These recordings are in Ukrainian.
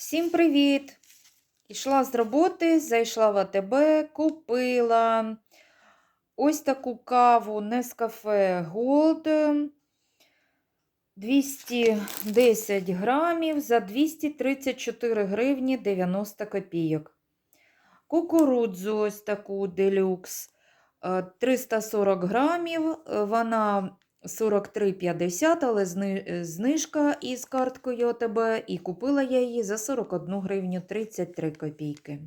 Всім привіт! Ішла з роботи, зайшла в АТБ, купила ось таку каву Nescafe Gold 210 грамів за 234 гривні 90 копійок. Кукурудзу ось таку делюкс е, 340 грамів, е, вона 43,50, але е, знижка із карткою ОТБ, і купила я її за 41 гривню 33 копійки.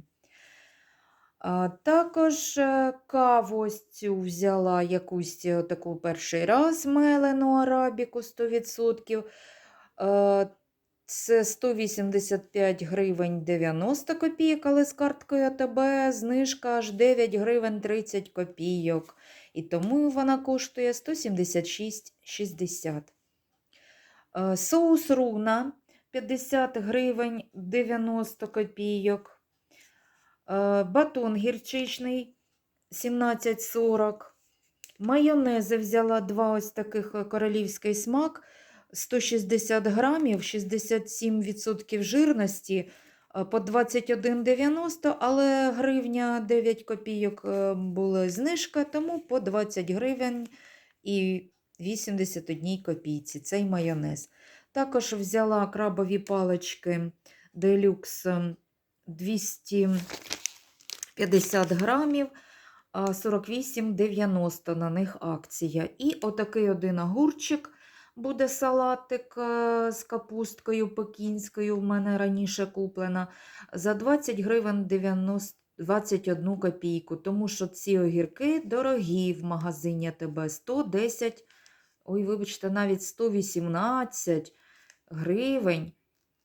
Також е, каву цю взяла якусь е, таку перший раз мелену арабіку 100%. Це 185 гривень 90 копійок, але з карткою АТБ знижка аж 9 гривень 30 копійок. І тому вона коштує 176,60. Е, Соус руна 50 гривень 90 копійок. Е, Батон гірчичний 17,40. Майонези взяла два ось таких е, королівський смак 160 грамів, 67% жирності е, по 21,90, але гривня 9 копійок е, була знижка, тому по 20 гривень і 81 копійці цей майонез. Також взяла крабові палички делюкс е, 250 грамів, 48,90 на них акція. І отакий один огурчик буде салатик е, з капусткою пекінською, в мене раніше куплена, за 20 гривень 90, 21 копійку, тому що ці огірки дорогі в магазині АТБ 110, ой, вибачте, навіть 118 гривень.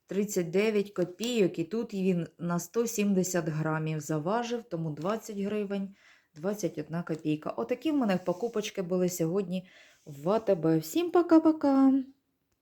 39 копійок, і тут він на 170 грамів заважив, тому 20 гривень 21 копійка. Отакі в мене покупочки були сьогодні в АТБ. Всім пока-пока!